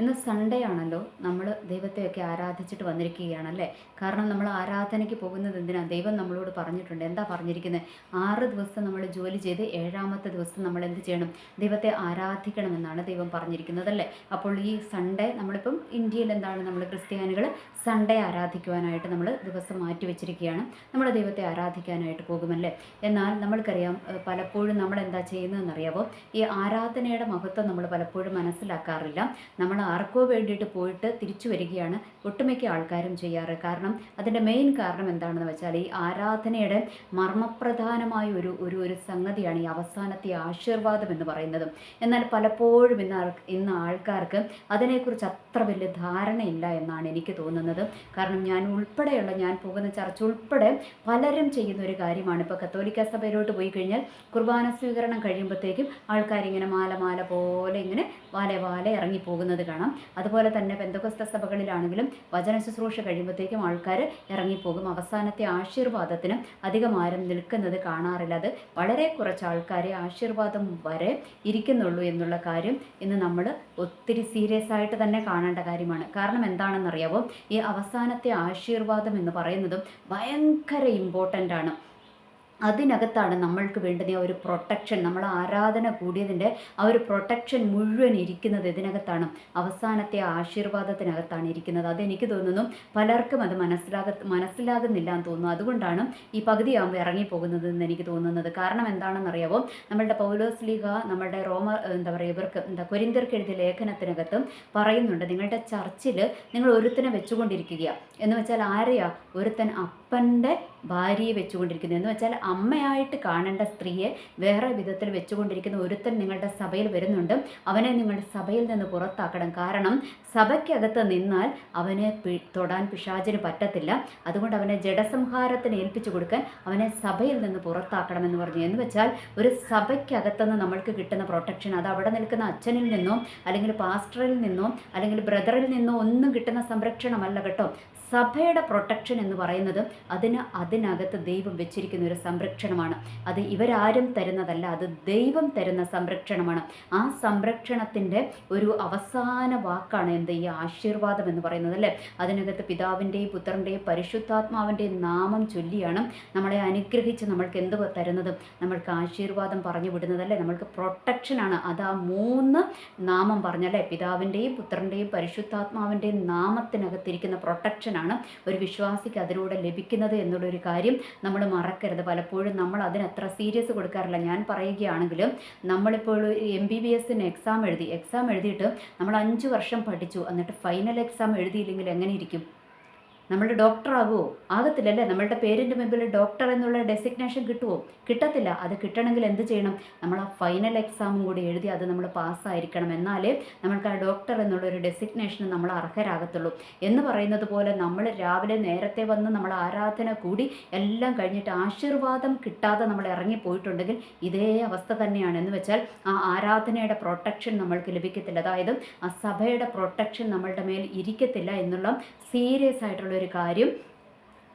ഇന്ന് സൺഡേ ആണല്ലോ. നമ്മൾ ദൈവത്തെയൊക്കെ ആരാധിച്ചിട്ട് വന്നിരിക്കുകയാണ് അല്ലേ കാരണം നമ്മൾ ആരാധനയ്ക്ക് പോകുന്നത് എന്തിനാണ് ദൈവം നമ്മളോട് പറഞ്ഞിട്ടുണ്ട്. എന്താ പറഞ്ഞിരിക്കുന്നത് ആറ് ദിവസം നമ്മൾ ജോലി ചെയ്ത് ഏഴാമത്തെ ദിവസം നമ്മൾ എന്ത് ചെയ്യണം? ദൈവത്തെ ആരാധിക്കണമെന്നാണ് ദൈവം പറഞ്ഞിരിക്കുന്നത് അല്ലേ? അപ്പോൾ ഈ സൺഡേ നമ്മളിപ്പം ഇന്ത്യയിൽ എന്താണ് നമ്മൾ ക്രിസ്ത്യാനികൾ സൺഡേ ആരാധിക്കുവാനായിട്ട് നമ്മൾ ദിവസം മാറ്റി വെച്ചിരിക്കുകയാണ്. നമ്മൾ ദൈവത്തെ ആരാധിക്കാനായിട്ട് പോകുമല്ലേ? എന്നാൽ നമ്മൾക്കറിയാം പലപ്പോഴും നമ്മൾ എന്താ ചെയ്യുന്നതെന്നറിയാമോ ഈ ആരാധനയുടെ മഹത്വം നമ്മൾ പലപ്പോഴും മനസ്സിലാക്കാറില്ല. നമ്മൾ ആർക്കോ വേണ്ടിയിട്ട് പോയിട്ട് തിരിച്ചു വരികയാണ് ഒട്ടുമിക്ക ആൾക്കാരും ചെയ്യാറ്. കാരണം അതിന്റെ മെയിൻ കാരണം എന്താണെന്ന് വെച്ചാൽ ഈ ആരാധനയുടെ മർമ്മപ്രധാനമായ ഒരു ഒരു ഒരു സംഗതിയാണ് ഈ അവസാനത്തെ ആശീർവാദം എന്ന് പറയുന്നത്. എന്നാൽ പലപ്പോഴും ഇന്ന് ഇന്ന് ആൾക്കാർക്ക് അതിനെക്കുറിച്ച് അത്ര വലിയ ധാരണയില്ല എന്നാണ് എനിക്ക് തോന്നുന്നത്. കാരണം ഞാൻ ഉൾപ്പെടെയുള്ള ഞാൻ പോകുന്ന ചർച്ച ഉൾപ്പെടെ പലരും ചെയ്യുന്ന ഒരു കാര്യമാണ്. ഇപ്പോൾ കത്തോലിക്ക സഭയിലോട്ട് പോയി കഴിഞ്ഞാൽ കുർബാന സ്വീകരണം കഴിയുമ്പോഴത്തേക്കും ആൾക്കാരിങ്ങനെ മാല മാല പോലെ ഇങ്ങനെ വാല വാലെ ഇറങ്ങി പോകുന്നത് കാണാം. അതുപോലെ തന്നെ ബന്ധുക്കസ്ത സഭകളിലാണെങ്കിലും വചന ശുശ്രൂഷ കഴിയുമ്പോഴത്തേക്കും ആൾക്കാർ ഇറങ്ങിപ്പോകും. അവസാനത്തെ ആശീർവാദത്തിന് അധികം ആരും നിൽക്കുന്നത് കാണാറില്ല. അത് വളരെ കുറച്ച് ആൾക്കാരെ ആശീർവാദം വരെ ഇരിക്കുന്നുള്ളൂ എന്നുള്ള കാര്യം ഇന്ന് നമ്മൾ ഒത്തിരി സീരിയസ് ആയിട്ട് തന്നെ കാണേണ്ട കാര്യമാണ്. കാരണം എന്താണെന്നറിയാവോ? ഈ അവസാനത്തെ ആശീർവാദം എന്ന് പറയുന്നതും ഭയങ്കര ഇമ്പോർട്ടന്റ് ആണ്. അതിനകത്താണ് നമ്മൾക്ക് വേണ്ടുന്ന ആ ഒരു പ്രൊട്ടക്ഷൻ നമ്മൾ ആരാധന കൂടിയതിന്റെ ആ ഒരു പ്രൊട്ടക്ഷൻ മുഴുവൻ ഇരിക്കുന്നത് ഇതിനകത്താണ്. അവസാനത്തെ ആശീർവാദത്തിനകത്താണ് ഇരിക്കുന്നത്. അതെനിക്ക് തോന്നുന്നു പലർക്കും അത് മനസ്സിലാക മനസ്സിലാകുന്നില്ല എന്ന് തോന്നുന്നു. അതുകൊണ്ടാണ് ഈ പകുതിയാകുമ്പോൾ ഇറങ്ങിപ്പോകുന്നത് എന്ന് എനിക്ക് തോന്നുന്നത്. കാരണം എന്താണെന്നറിയാവോ? നമ്മളുടെ പൗലോസ് ലീഗ നമ്മളുടെ റോമ എന്താ പറയുക ഇവർക്ക് എന്താ കൊരിന്തർക്ക് എഴുതിയ ലേഖനത്തിനകത്തും പറയുന്നുണ്ട് നിങ്ങളുടെ ചർച്ചിൽ നിങ്ങൾ ഒരുത്തിനെ വെച്ചുകൊണ്ടിരിക്കുക എന്ന് വെച്ചാൽ ആരെയാ? ഒരുത്തൻ അപ്പന്റെ ഭാര്യയെ വെച്ചുകൊണ്ടിരിക്കുന്നത്. എന്ന് വെച്ചാൽ അമ്മയായിട്ട് കാണേണ്ട സ്ത്രീയെ വേറെ വിധത്തിൽ വെച്ചുകൊണ്ടിരിക്കുന്ന ഒരുത്തൻ നിങ്ങളുടെ സഭയിൽ വരുന്നുണ്ട്. അവനെ നിങ്ങളുടെ സഭയിൽ നിന്ന് പുറത്താക്കണം. കാരണം സഭയ്ക്കകത്ത് നിന്നാൽ അവനെ തൊടാൻ പിശാചിന് പറ്റത്തില്ല. അതുകൊണ്ട് അവനെ ജഡസംഹാരത്തിന് ഏൽപ്പിച്ചു കൊടുക്കാൻ അവനെ സഭയിൽ നിന്ന് പുറത്താക്കണമെന്ന് പറഞ്ഞു. എന്ന് വെച്ചാൽ ഒരു സഭയ്ക്കകത്തുനിന്ന് നമ്മൾക്ക് കിട്ടുന്ന പ്രൊട്ടക്ഷൻ അത് അവിടെ നിൽക്കുന്ന അച്ഛനിൽ നിന്നോ അല്ലെങ്കിൽ പാസ്റ്ററിൽ നിന്നോ അല്ലെങ്കിൽ ബ്രദറിൽ നിന്നോ ഒന്നും കിട്ടുന്ന സംരക്ഷണമല്ല കേട്ടോ. സഭയുടെ പ്രൊട്ടക്ഷൻ എന്ന് പറയുന്നത് അതിന് അതിനകത്ത് ദൈവം വെച്ചിരിക്കുന്ന ഒരു സംരക്ഷണമാണ്. അത് ഇവരാരും തരുന്നതല്ല അത് ദൈവം തരുന്ന സംരക്ഷണമാണ്. ആ സംരക്ഷണത്തിന്റെ ഒരു അവസാന വാക്കാണ് എന്ത്? ഈ ആശീർവാദം എന്ന് പറയുന്നത് അല്ലേ? അതിനകത്ത് പിതാവിന്റെയും പുത്രന്റെയും പരിശുദ്ധാത്മാവിന്റെയും നാമം ചൊല്ലിയാണ് നമ്മളെ അനുഗ്രഹിച്ച് നമ്മൾക്ക് എന്ത് തരുന്നത്? നമ്മൾക്ക് ആശീർവാദം പറഞ്ഞു വിടുന്നതല്ലേ നമ്മൾക്ക് പ്രൊട്ടക്ഷനാണ് അത് ആ മൂന്ന് നാമം പറഞ്ഞല്ലേ? പിതാവിന്റെയും പുത്രന്റെയും പരിശുദ്ധാത്മാവിന്റെയും നാമത്തിനകത്തിരിക്കുന്ന പ്രൊട്ടക്ഷനാണ് ഒരു വിശ്വാസിക്ക് അതിലൂടെ ലഭിക്കുന്നത് എന്നുള്ളൊരു കാര്യം നമ്മൾ മറക്കരുത്. പലപ്പോഴും നമ്മൾ അതിനത്ര സീരിയസ് കൊടുക്കാറില്ല. ഞാൻ പറയുകയാണെങ്കിലും നമ്മളിപ്പോൾ എം ബി ബി എസിന് എക്സാം എഴുതി. എക്സാം എഴുതിയിട്ട് നമ്മൾ അഞ്ച് വർഷം പഠിച്ചു. എന്നിട്ട് ഫൈനൽ എക്സാം എഴുതിയില്ലെങ്കിൽ എങ്ങനെ ഇരിക്കും? നമ്മൾ ഡോക്ടർ ആകുമോ ആകത്തില്ലല്ലേ? നമ്മളുടെ പേരിന്റെ മുമ്പിൽ ഡോക്ടർ എന്നുള്ള ഡെസിഗ്നേഷൻ കിട്ടുമോ കിട്ടത്തില്ല. അത് കിട്ടണമെങ്കിൽ എന്ത് ചെയ്യണം? നമ്മൾ ആ ഫൈനൽ എക്സാമും കൂടി എഴുതി അത് നമ്മൾ പാസ്സായിരിക്കണം എന്നാലേ നമ്മൾക്ക് ആ ഡോക്ടർ എന്നുള്ള ഒരു ഡെസിഗ്നേഷന് നമ്മൾ അർഹരാകത്തുള്ളൂ. എന്ന് പറയുന്നത് പോലെ നമ്മൾ രാവിലെ നേരത്തെ വന്ന് നമ്മൾ ആരാധന കൂടി എല്ലാം കഴിഞ്ഞിട്ട് ആശീർവാദം കിട്ടാതെ നമ്മൾ ഇറങ്ങിപ്പോയിട്ടുണ്ടെങ്കിൽ ഇതേ അവസ്ഥ തന്നെയാണ്. എന്ന് വെച്ചാൽ ആ ആരാധനയുടെ പ്രൊട്ടക്ഷൻ നമ്മൾക്ക് ലഭിക്കത്തില്ല. അതായത് ആ സഭയുടെ പ്രൊട്ടക്ഷൻ നമ്മളുടെ മേൽ ഇരിക്കത്തില്ല എന്നുള്ള സീരിയസ് ആയിട്ടുള്ള ഒരു കാര്യം.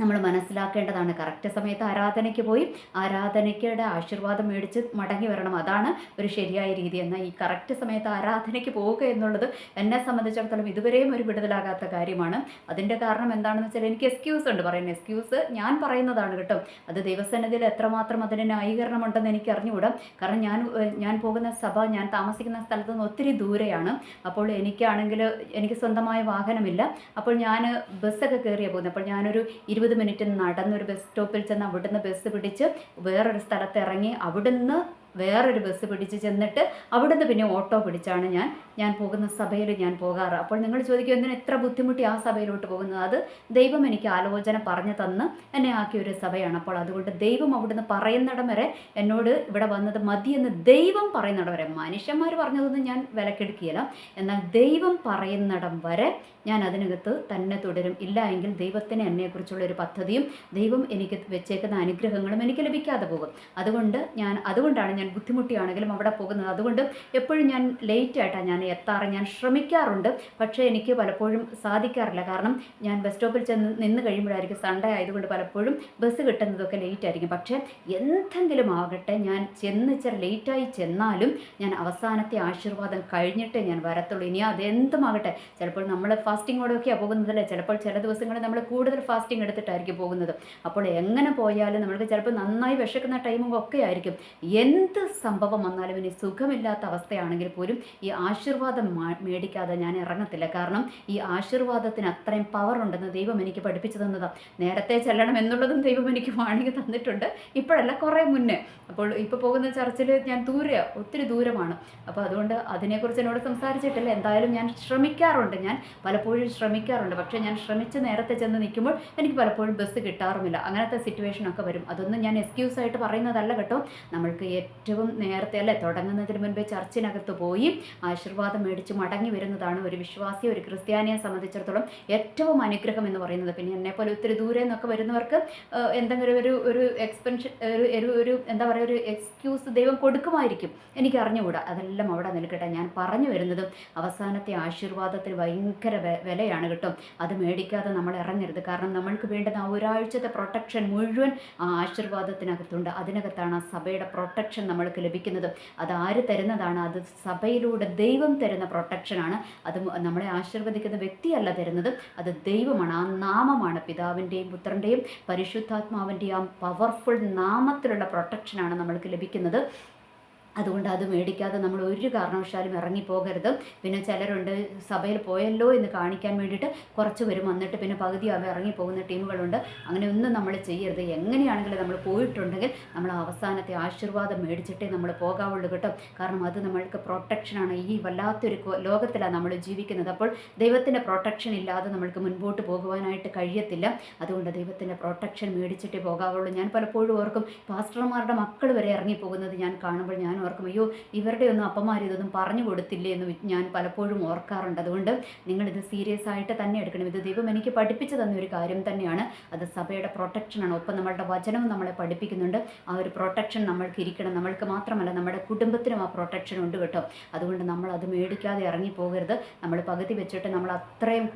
നമ്മൾ മനസ്സിലാക്കേണ്ടതാണ്. കറക്റ്റ് സമയത്ത് ആരാധനയ്ക്ക് പോയി ആരാധനയ്ക്കയുടെ ആശീർവാദം മേടിച്ച് മടങ്ങി വരണം. അതാണ് ഒരു ശരിയായ രീതി. എന്നാൽ ഈ കറക്റ്റ് സമയത്ത് ആരാധനയ്ക്ക് പോവുക എന്നുള്ളത് എന്നെ സംബന്ധിച്ചിടത്തോളം ഇതുവരെയും ഒരു വിടുതലാകാത്ത കാര്യമാണ്. അതിന്റെ കാരണം എന്താണെന്ന് വെച്ചാൽ എനിക്ക് എക്സ്ക്യൂസ് ഉണ്ട്. പറയുന്നത് എക്സ്ക്യൂസ് ഞാൻ പറയുന്നതാണ് കേട്ടോ. അത് ദൈവസന്നിധിയിൽ എത്രമാത്രം അതിന് ന്യായീകരണമുണ്ടെന്ന് എനിക്ക് അറിഞ്ഞുകൂടാം. കാരണം ഞാൻ ഞാൻ പോകുന്ന സഭ ഞാൻ താമസിക്കുന്ന സ്ഥലത്ത് നിന്ന് ഒത്തിരി ദൂരെയാണ്. അപ്പോൾ എനിക്കാണെങ്കിൽ എനിക്ക് സ്വന്തമായ വാഹനമില്ല. അപ്പോൾ ഞാൻ ബസ്സൊക്കെ കയറിയാണ് പോകുന്നത്. അപ്പോൾ ഞാനൊരു ഇരുപത് മിനിറ്റ് നടന്ന് ഒരു ബസ് സ്റ്റോപ്പിൽ ചെന്ന് അവിടുന്ന് ബസ് പിടിച്ച് വേറൊരു സ്ഥലത്ത് ഇറങ്ങി അവിടുന്ന് വേറൊരു ബസ് പിടിച്ച് ചെന്നിട്ട് അവിടുന്ന് പിന്നെ ഓട്ടോ പിടിച്ചാണ് ഞാൻ. ഞാൻ പോകുന്ന സഭയിൽ ഞാൻ പോകാറ്. അപ്പോൾ നിങ്ങൾ ചോദിക്കും എന്തിനാ എത്ര ബുദ്ധിമുട്ടി ആ സഭയിലോട്ട് പോകുന്നത്? അത് ദൈവം എനിക്ക് ആലോചന പറഞ്ഞു തന്ന് എന്നെ ആക്കിയ ഒരു സഭയാണ്. അപ്പോൾ അതുകൊണ്ട് ദൈവം അവിടുന്ന് പറയുന്നിടം വരെ എന്നോട് ഇവിടെ വന്നത് മതിയെന്ന് ദൈവം പറയുന്നിടം വരെ. മനുഷ്യന്മാർ പറഞ്ഞതൊന്നും ഞാൻ വിലക്കെടുക്കുകയില്ല. എന്നാൽ ദൈവം പറയുന്നിടം വരെ ഞാൻ അതിനകത്ത് തന്നെ തുടരും. ഇല്ല എങ്കിൽ ദൈവത്തിന് എന്നെക്കുറിച്ചുള്ള ഒരു പദ്ധതിയും ദൈവം എനിക്ക് വെച്ചേക്കുന്ന അനുഗ്രഹങ്ങളും എനിക്ക് ലഭിക്കാതെ പോകും. അതുകൊണ്ട് ഞാൻ അതുകൊണ്ടാണ് ഞാൻ ബുദ്ധിമുട്ടിയാണെങ്കിലും അവിടെ പോകുന്നത്. അതുകൊണ്ട് എപ്പോഴും ഞാൻ ലേറ്റ് ആയിട്ടാണ് ഞാൻ എത്താറ്. ഞാൻ ശ്രമിക്കാറുണ്ട്. പക്ഷേ എനിക്ക് പലപ്പോഴും സാധിക്കാറില്ല. കാരണം ഞാൻ ബസ് സ്റ്റോപ്പിൽ ചെന്ന് നിന്ന് കഴിയുമ്പോഴായിരിക്കും സൺഡേ ആയതുകൊണ്ട് പലപ്പോഴും ബസ് കിട്ടുന്നതൊക്കെ ലേറ്റ് ആയിരിക്കും. പക്ഷേ എന്തെങ്കിലും ആകട്ടെ ഞാൻ ചെന്ന് ഇച്ചിരി ലേറ്റായി ചെന്നാലും ഞാൻ അവസാനത്തെ ആശീർവാദം കഴിഞ്ഞിട്ടേ ഞാൻ വരത്തുള്ളൂ. ഇനി അതെന്തുമാകട്ടെ ചിലപ്പോൾ നമ്മൾ ഫാസ്റ്റിങ്ങോടൊക്കെയാണ് പോകുന്നതല്ലേ? ചിലപ്പോൾ ചില ദിവസങ്ങളിൽ നമ്മൾ കൂടുതൽ ഫാസ്റ്റിംഗ് എടുത്തിട്ടായിരിക്കും പോകുന്നത്. അപ്പോൾ എങ്ങനെ പോയാലും നമ്മൾക്ക് ചിലപ്പോൾ നന്നായി വിശക്കുന്ന ടൈമും ഒക്കെ ആയിരിക്കും. സംഭവം വന്നാലും ഇനി സുഖമില്ലാത്ത അവസ്ഥയാണെങ്കിൽ പോലും ഈ ആശീർവാദം മേടിക്കാതെ ഞാൻ ഇറങ്ങത്തില്ല. കാരണം ഈ ആശീർവാദത്തിന് അത്രയും പവർ ഉണ്ടെന്ന് ദൈവം എനിക്ക് പഠിപ്പിച്ചു തന്നതാണ് നേരത്തെ ചെല്ലണം എന്നുള്ളതും ദൈവം എനിക്ക് വാണിങ്ങി തന്നിട്ടുണ്ട്. ഇപ്പോഴല്ല കുറേ മുന്നേ. അപ്പോൾ ഇപ്പോൾ പോകുന്ന ചർച്ചിൽ ഞാൻ ദൂരെ ഒത്തിരി ദൂരമാണ്. അപ്പോൾ അതുകൊണ്ട് അതിനെക്കുറിച്ച് എന്നോട് സംസാരിച്ചിട്ടില്ല. എന്തായാലും ഞാൻ ശ്രമിക്കാറുണ്ട്. ഞാൻ പലപ്പോഴും ശ്രമിക്കാറുണ്ട്. പക്ഷേ ഞാൻ ശ്രമിച്ച് നേരത്തെ ചെന്ന് നിൽക്കുമ്പോൾ എനിക്ക് പലപ്പോഴും ബസ് കിട്ടാറുമില്ല. അങ്ങനത്തെ സിറ്റുവേഷൻ ഒക്കെ വരും. അതൊന്നും ഞാൻ എക്സ്ക്യൂസ് ആയിട്ട് പറയുന്നതല്ല കേട്ടോ. നമ്മൾക്ക് ഏറ്റവും നേരത്തെ അല്ലേ തുടങ്ങുന്നതിന് മുൻപേ ചർച്ചിനകത്ത് പോയി ആശീർവാദം മേടിച്ച് മടങ്ങി വരുന്നതാണ് ഒരു വിശ്വാസി ഒരു ക്രിസ്ത്യാനിയെ സംബന്ധിച്ചിടത്തോളം ഏറ്റവും അനുഗ്രഹം എന്ന് പറയുന്നത്. പിന്നെ എന്നെപ്പോലെ ഒത്തിരി ദൂരെ നിന്നൊക്കെ വരുന്നവർക്ക് എന്തെങ്കിലും ഒരു ഒരു എക്സ്പെൻഷൻ ഒരു ഒരു എന്താ പറയുക ഒരു എക്സ്ക്യൂസ് ദൈവം കൊടുക്കുമായിരിക്കും. എനിക്ക് അറിഞ്ഞുകൂടാ അതെല്ലാം അവിടെ നിൽക്കട്ടെ. ഞാൻ പറഞ്ഞു വരുന്നതും അവസാനത്തെ ആശീർവാദത്തിൽ ഭയങ്കര വിലയാണ് കേട്ടോ. അത് മേടിക്കാതെ നമ്മൾ ഇറങ്ങരുത്. കാരണം നമ്മൾക്ക് വേണ്ടുന്ന ആ ഒരാഴ്ചത്തെ പ്രൊട്ടക്ഷൻ മുഴുവൻ ആ ആശീർവാദത്തിനകത്തുണ്ട്. അതിനകത്താണ് ആ സഭയുടെ പ്രൊട്ടക്ഷൻ നമ്മൾക്ക് ലഭിക്കുന്നത്. അത് ആര് തരുന്നതാണ്? അത് സഭയിലൂടെ ദൈവം തരുന്ന പ്രൊട്ടക്ഷനാണ് അത് നമ്മളെ ആശീർവദിക്കുന്ന വ്യക്തിയല്ല തരുന്നത്. അത് ദൈവമാണ്. ആ നാമമാണ് പിതാവിന്റെയും പുത്രന്റെയും പരിശുദ്ധാത്മാവിന്റെയും ആ പവർഫുൾ നാമത്തിലുള്ള പ്രൊട്ടക്ഷനാണ് നമ്മൾക്ക് ലഭിക്കുന്നത്. അതുകൊണ്ട് അത് മേടിക്കാതെ നമ്മൾ ഒരു കാരണവശാലും ഇറങ്ങിപ്പോകരുത്. പിന്നെ ചിലരുണ്ട് സഭയിൽ പോയല്ലോ എന്ന് കാണിക്കാൻ വേണ്ടിയിട്ട് കുറച്ച് പേരും വന്നിട്ട് പിന്നെ പകുതിയാകുമ്പോൾ ഇറങ്ങിപ്പോകുന്ന ടീമുകളുണ്ട്. അങ്ങനെ ഒന്നും നമ്മൾ ചെയ്യരുത്. എങ്ങനെയാണെങ്കിലും നമ്മൾ പോയിട്ടുണ്ടെങ്കിൽ നമ്മൾ അവസാനത്തെ ആശീർവാദം മേടിച്ചിട്ടേ നമ്മൾ പോകാവുള്ളൂ കേട്ടോ. കാരണം അത് നമ്മൾക്ക് പ്രൊട്ടക്ഷനാണ് ഈ വല്ലാത്തൊരു ലോകത്തിലാണ് നമ്മൾ ജീവിക്കുന്നത്. അപ്പോൾ ദൈവത്തിന്റെ പ്രൊട്ടക്ഷൻ ഇല്ലാതെ നമ്മൾക്ക് മുൻപോട്ട് പോകുവാനായിട്ട് കഴിയത്തില്ല. അതുകൊണ്ട് ദൈവത്തിന്റെ പ്രൊട്ടക്ഷൻ മേടിച്ചിട്ടേ പോകാവുള്ളൂ. ഞാൻ പലപ്പോഴും ഓർക്കും പാസ്റ്റർമാരുടെ മക്കൾ വരെ ഇറങ്ങിപ്പോകുന്നത് ഞാൻ കാണുമ്പോൾ ഞാൻ ഓർക്കും അയ്യോ ഇവരുടെ ഒന്നും അപ്പന്മാർ ഇതൊന്നും പറഞ്ഞു കൊടുത്തില്ലേ എന്ന് ഞാൻ പലപ്പോഴും ഓർക്കാറുണ്ട്. അതുകൊണ്ട് നിങ്ങളിത് സീരിയസ് ആയിട്ട് തന്നെ എടുക്കണം. ഇത് ദൈവം എനിക്ക് പഠിപ്പിച്ചു തന്ന ഒരു കാര്യം തന്നെയാണ്. അത് സഭയുടെ പ്രൊട്ടക്ഷനാണ് ഒപ്പം നമ്മളുടെ വചനവും നമ്മളെ പഠിപ്പിക്കുന്നുണ്ട്. ആ ഒരു പ്രൊട്ടക്ഷൻ നമ്മൾക്ക് ഇരിക്കണം. നമ്മൾക്ക് മാത്രമല്ല നമ്മുടെ കുടുംബത്തിനും ആ പ്രൊട്ടക്ഷൻ ഉണ്ട് കേട്ടോ. അതുകൊണ്ട് നമ്മൾ അത് മേടിക്കാതെ ഇറങ്ങി പോകരുത്. നമ്മൾ പകുതി വെച്ചിട്ട് നമ്മൾ അത്രയും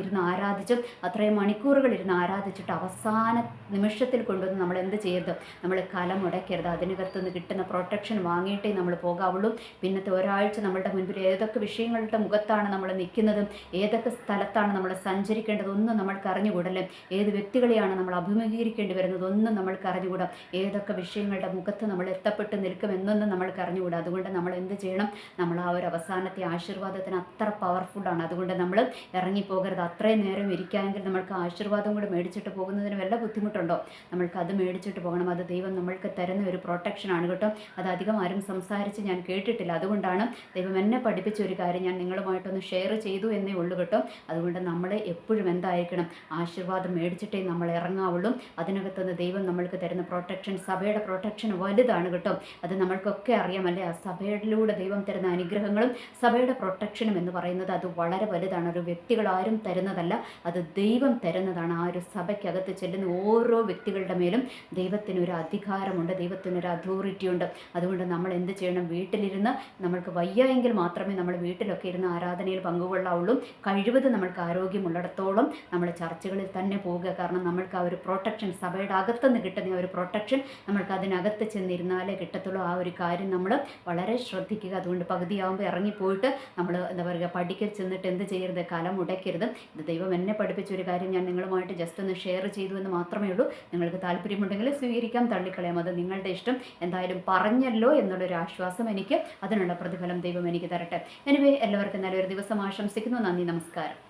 ഇരുന്ന് ആരാധിച്ചും അത്രയും മണിക്കൂറുകൾ ഇരുന്ന് ആരാധിച്ചിട്ട് അവസാന നിമിഷത്തിൽ കൊണ്ടുവന്ന് നമ്മൾ എന്ത് ചെയ്യരുത്? നമ്മൾ കലം മുടക്കരുത് അതിനകത്തുനിന്ന് കിട്ടുന്ന പ്രൊട്ടക്ഷൻ വാങ്ങിയിട്ടേ നമ്മൾ പോകാവുള്ളൂ. പിന്നത്തെ ഒരാഴ്ച നമ്മളുടെ മുൻപിൽ ഏതൊക്കെ വിഷയങ്ങളുടെ മുഖത്താണ് നമ്മൾ നിൽക്കുന്നതും ഏതൊക്കെ സ്ഥലത്താണ് നമ്മൾ സഞ്ചരിക്കേണ്ടതൊന്നും നമ്മൾക്ക് അറിഞ്ഞുകൂടല്ലേ? ഏത് വ്യക്തികളെയാണ് നമ്മൾ അഭിമുഖീകരിക്കേണ്ടി വരുന്നതൊന്നും നമ്മൾക്ക് അറിഞ്ഞുകൂടാം? ഏതൊക്കെ വിഷയങ്ങളുടെ മുഖത്ത് നമ്മൾ എത്തപ്പെട്ട് നിൽക്കുമെന്നൊന്നും നമ്മൾക്ക് അറിഞ്ഞുകൂടാ? അതുകൊണ്ട് നമ്മൾ എന്ത് ചെയ്യണം? നമ്മൾ ആ ഒരു അവസാനത്തെ ആശീർവാദത്തിന് അത്ര പവർഫുള്ളാണ് അതുകൊണ്ട് നമ്മൾ ഇറങ്ങിപ്പോകരുത്. അത്രയും നേരം ഇരിക്കാമെങ്കിൽ നമ്മൾക്ക് ആശീർവാദം കൂടെ മേടിച്ചിട്ട് പോകുന്നതിന് വല്ല ബുദ്ധിമുട്ടുണ്ടോ? നമ്മൾക്ക് അത് മേടിച്ചിട്ട് പോകണം. അത് ദൈവം നമ്മൾക്ക് തരുന്ന ഒരു പ്രൊട്ടക്ഷനാണ് കേട്ടോ. അത് അധികം ആരും സംസാരിച്ച് ഞാൻ കേട്ടിട്ടില്ല. അതുകൊണ്ടാണ് ദൈവം എന്നെ പഠിപ്പിച്ച ഒരു കാര്യം ഞാൻ നിങ്ങളുമായിട്ടൊന്ന് ഷെയർ ചെയ്തു എന്നേ ഉള്ളൂ കേട്ടോ. അതുകൊണ്ട് നമ്മൾ എപ്പോഴും എന്തായിരിക്കണം? ആശീർവാദം മേടിച്ചിട്ടേ നമ്മൾ ഇറങ്ങാവുള്ളൂ. അതിനകത്തുനിന്ന് ദൈവം നമ്മൾക്ക് തരുന്ന പ്രൊട്ടക്ഷൻ സഭയുടെ പ്രൊട്ടക്ഷൻ വലുതാണ് കേട്ടോ. അത് നമ്മൾക്കൊക്കെ അറിയാമല്ലേ ആ സഭയിലൂടെ ദൈവം തരുന്ന അനുഗ്രഹങ്ങളും സഭയുടെ പ്രൊട്ടക്ഷനും എന്ന് പറയുന്നത് അത് വളരെ വലുതാണ്. ഒരു വ്യക്തികൾ ആരും തരുന്നതല്ല. അത് ദൈവം തരുന്നതാണ്. ആ ഒരു സഭയ്ക്കകത്ത് ചെല്ലുന്ന ഓരോ വ്യക്തികളുടെ മേലും ദൈവത്തിനൊരു അധികാരമുണ്ട്. ദൈവത്തിനൊരു അതോറിറ്റി ഉണ്ട്. അതുകൊണ്ട് നമ്മൾ എന്ത് ചെയ്യണം? വീട്ടിലിരുന്ന് നമ്മൾക്ക് വയ്യ എങ്കിൽ മാത്രമേ നമ്മൾ വീട്ടിലൊക്കെ ഇരുന്ന് ആരാധനയിൽ പങ്കുകൊള്ളാവുള്ളൂ. കഴിവത് നമ്മൾക്ക് ആരോഗ്യമുള്ളിടത്തോളം നമ്മൾ ചർച്ചകളിൽ തന്നെ പോവുക. കാരണം നമ്മൾക്ക് ആ ഒരു പ്രൊട്ടക്ഷൻ സഭയുടെ അകത്തുനിന്ന് കിട്ടുന്ന ഒരു പ്രൊട്ടക്ഷൻ നമ്മൾക്ക് അതിനകത്ത് ചെന്നിരുന്നാലേ കിട്ടത്തുള്ളൂ. ആ ഒരു കാര്യം നമ്മൾ വളരെ ശ്രദ്ധിക്കുക. അതുകൊണ്ട് പകുതിയാകുമ്പോൾ ഇറങ്ങിപ്പോയിട്ട് നമ്മൾ എന്താ പറയുക പഠിക്കൽ ചെന്നിട്ട് എന്ത് ചെയ്യരുത്? കലം ഉടയ്ക്കരുത്. ഇത് ദൈവം എന്നെ പഠിപ്പിച്ച ഒരു കാര്യം ഞാൻ നിങ്ങളുമായിട്ട് ജസ്റ്റ് ഒന്ന് ഷെയർ ചെയ്തു എന്ന് മാത്രമേ ഉള്ളൂ. നിങ്ങൾക്ക് താല്പര്യമുണ്ടെങ്കിൽ സ്വീകരിക്കാം തള്ളിക്കളയാം. അത് നിങ്ങളുടെ ഇഷ്ടം. എന്തായാലും പറഞ്ഞല്ലോ എന്നുള്ളൊരു ആശ്വാസം എനിക്ക്. അതിനുള്ള പ്രതിഫലം ദൈവം എനിക്ക് തരട്ടെ. എനിവേ എല്ലാവർക്കും നല്ലൊരു ദിവസം ആശംസിക്കുന്നു. നന്ദി നമസ്കാരം.